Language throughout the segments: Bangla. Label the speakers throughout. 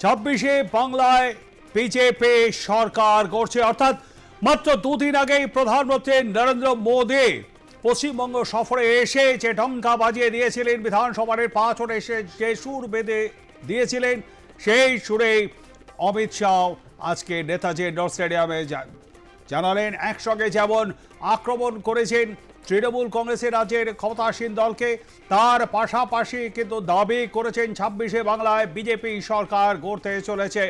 Speaker 1: ছাব্বিশে বাংলায় বিজেপি সরকার করছে অর্থাৎ মাত্র দুদিন আগেই প্রধানমন্ত্রী নরেন্দ্র মোদী পশ্চিমবঙ্গ সফরে এসে যে ডঙ্কা বাজিয়ে দিয়েছিলেন, বিধানসভার পাঁচন এসে যে সুর বেঁধে দিয়েছিলেন, সেই সুরেই অমিত শাহ আজকে নেতাজি ইন্ডোর স্টেডিয়ামে জানালেন, একসঙ্গে যেমন আক্রমণ করেছেন তৃণমূল কংগ্রেসের রাজ্যের ক্ষমতাসীন দলকে তার পাশাপাশি কিন্তু দাবি করেছেন ছাব্বিশে বাংলায় বিজেপি সরকার গড়তে চলেছে।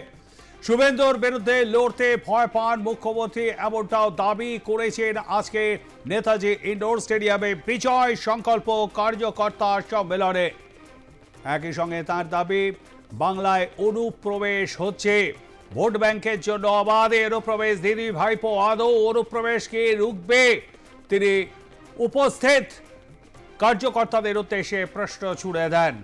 Speaker 1: শুভেন্দুর বিরুদ্ধে লড়তে ভয় পান মুখ্যমন্ত্রী এমনটাও দাবি করেছেন আজকে নেতাজি ইন্ডোর স্টেডিয়ামে বিজয় সংকল্প কার্যকর্তা সম্মেলনে। একই সঙ্গে তার দাবি, বাংলায় অনুপ্রবেশ হচ্ছে। ভোট ব্যাংকের জন্য অবাধে অনুপ্রবেশ, দিদি ভাইপো আদৌ অনুপ্রবেশকে রুখবে? তিনি উপস্থিত। কার্যকর্তাদের উদ্দেশ্যে প্রশ্ন ছুড়ে দেন।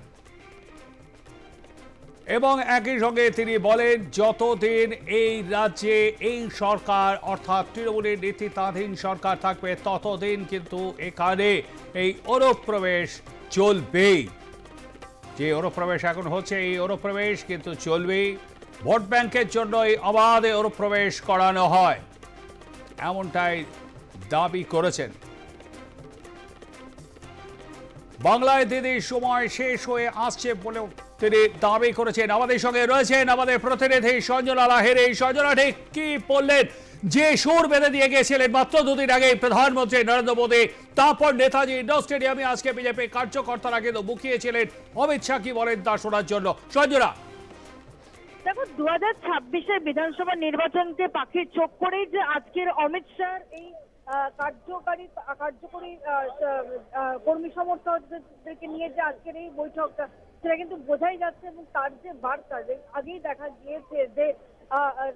Speaker 1: এবং একই সঙ্গে তিনি বলেন, যতদিন এই রাজ্যে এই সরকার, অর্থাৎ তৃণমূলের নেতৃত্বাধীন সরকার থাকবে, ততদিন কিন্তু এখানে এই অনুপ্রবেশ চলবেই। যে অনুপ্রবেশ এখন হচ্ছে, এই অনুপ্রবেশ কিন্তু চলবেই। ভোট ব্যাংকের জন্য এই অবাধে অনুপ্রবেশ করানো হয়, এমনটাই দাবি করেছেন। বাংলায় দিদির সময় শেষ হয়ে আসছে বলেও তিনি দাবি করেছেন। আমাদের সঙ্গে রয়েছেন আমাদের প্রতিনিধি সঞ্জনা লাহের এই সঞ্জনা, ঠিক কি বললেন? যে সুর বেঁধে দিয়ে গিয়েছিলেন মাত্র দুদিন আগে প্রধানমন্ত্রী নরেন্দ্র মোদী, তারপর নেতাজি ইন্ডোর স্টেডিয়ামে আজকে বিজেপি কার্যকর্তারা কিন্তু মুখিয়েছিলেন। অমিত শাহ কি বলেন তা শোনার জন্য? সঞ্জনা।
Speaker 2: দেখো দু হাজার বিধানসভা নির্বাচনকে পাখির চোখ করেই যে আজকের অমিত শাহর এই কার্যকারী, কার্যকরী কর্মী সমর্থকদেরকে নিয়ে যে আজকের এই বৈঠকটা, সেটা কিন্তু বোঝাই যাচ্ছে এবং তার যে বার্তা, যে আগেই দেখা গিয়েছে যে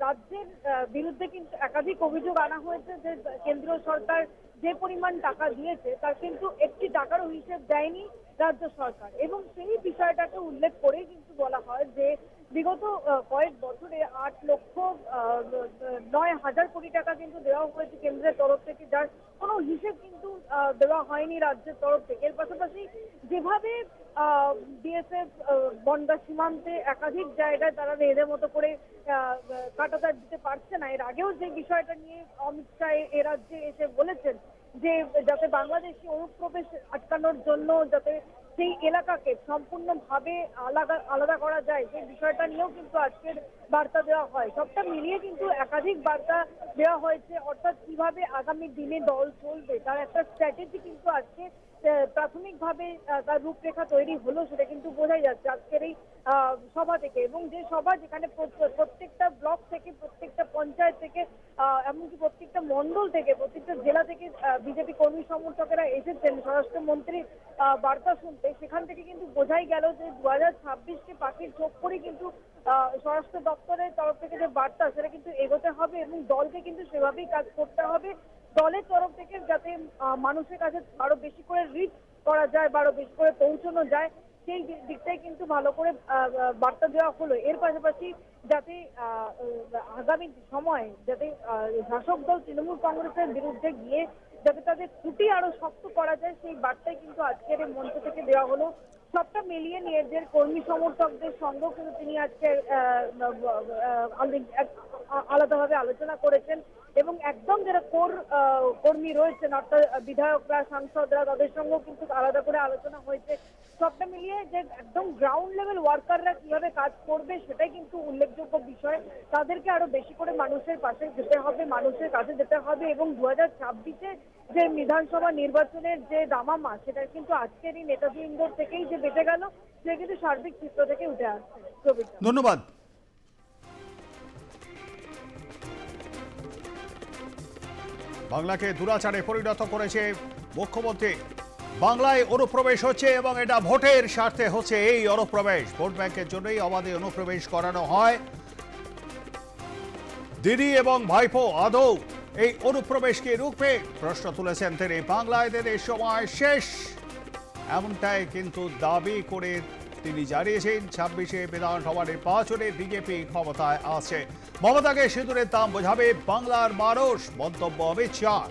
Speaker 2: রাজ্যের বিরুদ্ধে কিন্তু একাধিক অভিযোগ আনা হয়েছে যে, কেন্দ্রীয় সরকার যে পরিমাণ টাকা দিয়েছে, তার কিন্তু একটি টাকারও হিসেব দেয়নি রাজ্য সরকার। এবং সেই বিষয়টাকে উল্লেখ করেই কিন্তু বলা হয় যে বিগত কয়েক বছরে আট লক্ষ নয় হাজার কোটি টাকা কিন্তু দেওয়া হয়েছে কেন্দ্রের তরফ থেকে, যার কোনো হিসেব কিন্তু দেওয়া হয়নি রাজ্যের তরফ থেকে। এর পাশাপাশি যেভাবে বিএসএফ বনগা সীমান্তে একাধিক জায়গায় তারা এদের মতো করে কাটাতার দিতে পারছে না, এর আগেও যে বিষয়টা নিয়ে অমিত শাহ এ রাজ্যে এসে বলেছেন যে যাতে বাংলাদেশি অনুপ্রবেশ আটকানোর জন্য যাতে সেই এলাকাকে সম্পূর্ণভাবে আলাদা আলাদা করা যায়, সেই বিষয়টা নিয়েও কিন্তু আজকের বার্তা দেওয়া হয়। সবটা মিলিয়ে কিন্তু একাধিক বার্তা দেওয়া হয়েছে, অর্থাৎ কীভাবে আগামী দিনে দল চলবে, তার একটা স্ট্র্যাটেজি কিন্তু আজকে প্রাথমিকভাবে তার রূপরেখা তৈরি হলো সেটা কিন্তু বোঝাই যাচ্ছে আজকের এই সভা থেকে। এবং যে সভা যেখানে প্রত্যেকটা ব্লক থেকে, প্রত্যেকটা পঞ্চায়েত থেকে এমনকি প্রত্যেকটা মন্ডল থেকে, প্রত্যেকটা জেলা থেকে বিজেপি কর্মী সমর্থকেরা এসেছেন স্বরাষ্ট্রমন্ত্রীর বার্তা শুনতে। সেখান থেকে কিন্তু বোঝাই গেল যে দু হাজার ছাব্বিশকে পাখির চোখ করে কিন্তু স্বরাষ্ট্র দপ্তরের তরফ থেকে যে বার্তা, সেটা কিন্তু এগোতে হবে এবং দলকে কিন্তু সেভাবেই কাজ করতে হবে। দলের তরফ থেকে যাতে মানুষের কাছে আরও বেশি করে রিচ করা যায় বা আরও বেশি করে পৌঁছানো যায়, সেই দিকটাই কিন্তু ভালো করে বার্তা দেওয়া হলো। এর পাশাপাশি যাতে আগামী সময় যাতে শাসক দল তৃণমূল কংগ্রেসের বিরুদ্ধে গিয়ে যাতে তাদের খুঁটি আরও শক্ত করা যায়, সেই বার্তাই কিন্তু আজকের এই মঞ্চ থেকে দেওয়া হলো। সবটা মিলিয়ে নিয়ে যে কর্মী সমর্থকদের সঙ্গেও কিন্তু তিনি আজকে আলাদাভাবে আলোচনা করেছেন এবং একদম যারা কোর কর্মী রয়েছেন, অর্থাৎ বিধায়করা, সাংসদরা, তাদের সঙ্গেও কিন্তু আলাদা করে আলোচনা হয়েছে। সবটা মিলিয়ে যে একদম গ্রাউন্ড লেভেল ওয়ার্কাররা কীভাবে কাজ করবে সেটাই কিন্তু উল্লেখযোগ্য বিষয়। তাদেরকে আরও বেশি করে মানুষের পাশে যেতে হবে, মানুষের কাছে যেতে হবে এবং দু হাজার ছাব্বিশে যে বিধানসভা নির্বাচনের যে দামামা, সেটা কিন্তু আজকের এই ইন্দোর থেকেই যে বেঁচে গেল, সে কিন্তু সার্বিক চিত্র থেকে উঠে আসছে।
Speaker 1: ধন্যবাদ। বাংলাকে দুরাচারে পরিণত করেছে মুখ্যমন্ত্রী। বাংলায় অনুপ্রবেশ হচ্ছে এবং এটা ভোটের স্বার্থে হচ্ছে এই অনুপ্রবেশ। ভোট ব্যাংকের জন্যই অবাধে অনুপ্রবেশ করানো হয়। দিদি এবং ভাইপো আদৌ এই অনুপ্রবেশকে রুখবে প্রশ্ন তুলেছেন তিনি। বাংলায় এদের সময় শেষ। এমনটাই কিন্তু দাবি করে তিনি জানিয়েছেন, ছাব্বিশে বিধানসভা নির্বাচনে বিজেপি ক্ষমতায় আছে। মমতাকে সিঁদুরের দাম বোঝাবে বাংলার মানুষ, মন্তব্য অমিত শাহ।